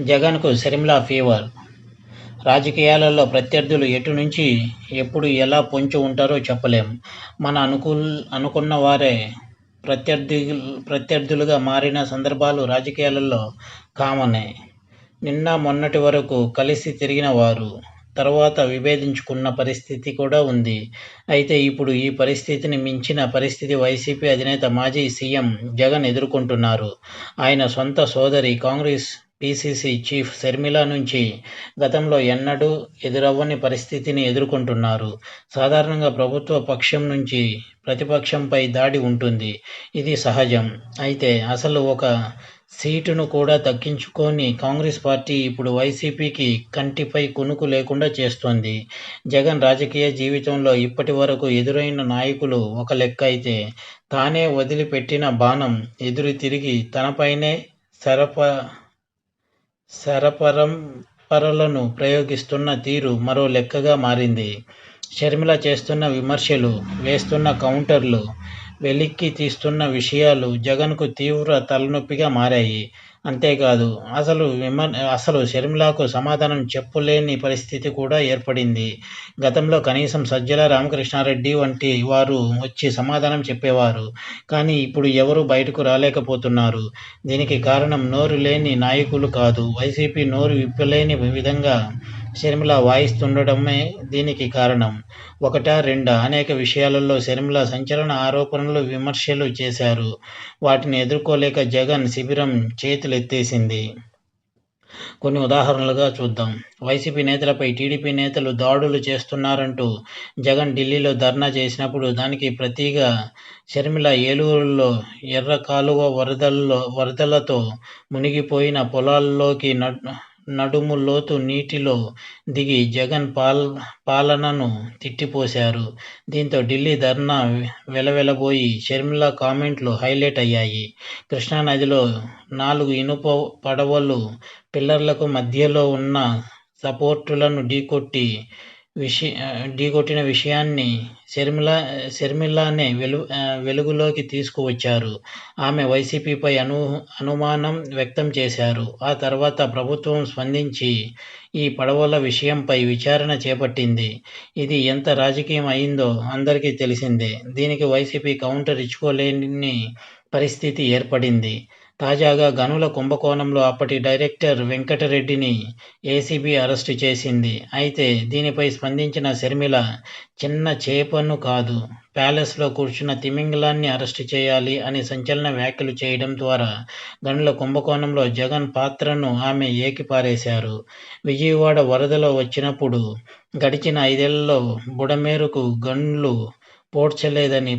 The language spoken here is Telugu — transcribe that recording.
జగన్కు షర్మిలా ఫీవర్. రాజకీయాలలో ప్రత్యర్థులు ఎటు నుంచి ఎప్పుడు ఎలా పొంచి ఉంటారో చెప్పలేం. మన అనుకూల్ అనుకున్న వారే ప్రత్యర్థి ప్రత్యర్థులుగా మారిన సందర్భాలు రాజకీయాలలో కామనే. నిన్న మొన్నటి వరకు కలిసి తిరిగిన వారు తర్వాత విభేదించుకున్న పరిస్థితి కూడా ఉంది. అయితే ఇప్పుడు ఈ పరిస్థితిని మించిన పరిస్థితి వైసీపీ అధినేత మాజీ సీఎం జగన్ ఎదుర్కొంటున్నారు. ఆయన సొంత సోదరి కాంగ్రెస్ పీసీసీ చీఫ్ షర్మిల నుంచి గతంలో ఎన్నడూ ఎదురవ్వని పరిస్థితిని ఎదుర్కొంటున్నారు. సాధారణంగా ప్రభుత్వ పక్షం నుంచి ప్రతిపక్షంపై దాడి ఉంటుంది. ఇది సహజం. అయితే అసలు ఒక సీటును కూడా దక్కించుకొని కాంగ్రెస్ పార్టీ ఇప్పుడు వైసీపీకి కంటిపై కునుకు లేకుండా చేస్తోంది. జగన్ రాజకీయ జీవితంలో ఇప్పటి వరకు ఎదురైన నాయకులు ఒక లెక్క అయితే తానే వదిలిపెట్టిన బాణం ఎదురు తిరిగి తనపైనే సరప శరపరంపరలను ప్రయోగిస్తున్న తీరు మరో లెక్కగా మారింది. షర్మిల చేస్తున్న విమర్శలు వేస్తున్న కౌంటర్లు వెలిక్కి తీస్తున్న విషయాలు జగన్కు తీవ్ర తలనొప్పిగా మారాయి. అంతేకాదు అసలు విమర్ అసలు షర్మిలకు సమాధానం చెప్పలేని పరిస్థితి కూడా ఏర్పడింది. గతంలో కనీసం సజ్జల రామకృష్ణారెడ్డి వంటి వారు వచ్చి సమాధానం చెప్పేవారు. కానీ ఇప్పుడు ఎవరు బయటకు రాలేకపోతున్నారు. దీనికి కారణం నోరు లేని నాయకులు కాదు. వైసీపీ నోరు విప్పలేని విధంగా షర్మిల వాయిస్తుండడమే దీనికి కారణం. ఒకటా రెండా అనేక విషయాలలో షర్మిల సంచలన ఆరోపణలు విమర్శలు చేశారు. వాటిని ఎదుర్కోలేక జగన్ శిబిరం చేతులు చేతులెత్తేసింది కొన్ని ఉదాహరణలుగా చూద్దాం. వైసీపీ నేతలపై టీడీపీ నేతలు దాడులు చేస్తున్నారంటూ జగన్ ఢిల్లీలో ధర్నా చేసినప్పుడు దానికి ప్రతిగా షర్మిల ఏలూరులో ఎర్ర కాలువ వరదల్లో వరదలతో మునిగిపోయిన పొలాల్లోకి నడుము లోతు నీటిలో దిగి జగన్ పాల్ పాలనను తిట్టిపోశారు. దీంతో ఢిల్లీ ధర్నా వెలవెలబోయి షర్మిల కామెంట్లు హైలైట్ అయ్యాయి. కృష్ణానదిలో నాలుగు ఇనుప పడవలు పిల్లర్లకు మధ్యలో ఉన్న సపోర్టులను ఢీకొట్టి విషయ ఢీకొట్టిన విషయాన్ని షర్మిల షర్మిలానే వెలు వెలుగులోకి తీసుకువచ్చారు. ఆమె వైసీపీపై అను అనుమానం వ్యక్తం చేశారు. ఆ తర్వాత ప్రభుత్వం స్పందించి ఈ పడవల విషయంపై విచారణ చేపట్టింది. ఇది ఎంత రాజకీయం అయిందో అందరికీ తెలిసిందే. దీనికి వైసీపీ కౌంటర్ ఇచ్చుకోలేని పరిస్థితి ఏర్పడింది. తాజాగా గనుల కుంభకోణంలో అప్పటి డైరెక్టర్ వెంకటరెడ్డిని ఏసీబీ అరెస్టు చేసింది. అయితే దీనిపై స్పందించిన షర్మిల చిన్న చేపను కాదు ప్యాలెస్లో కూర్చున్న తిమింగలాన్ని అరెస్టు చేయాలి అని సంచలన వ్యాఖ్యలు చేయడం ద్వారా గనుల కుంభకోణంలో జగన్ పాత్రను ఆమె ఏకిపారేశారు. విజయవాడ వరదలో వచ్చినప్పుడు గడిచిన ఐదేళ్ళలో బుడమేరుకు గన్లు పోడ్చలేదని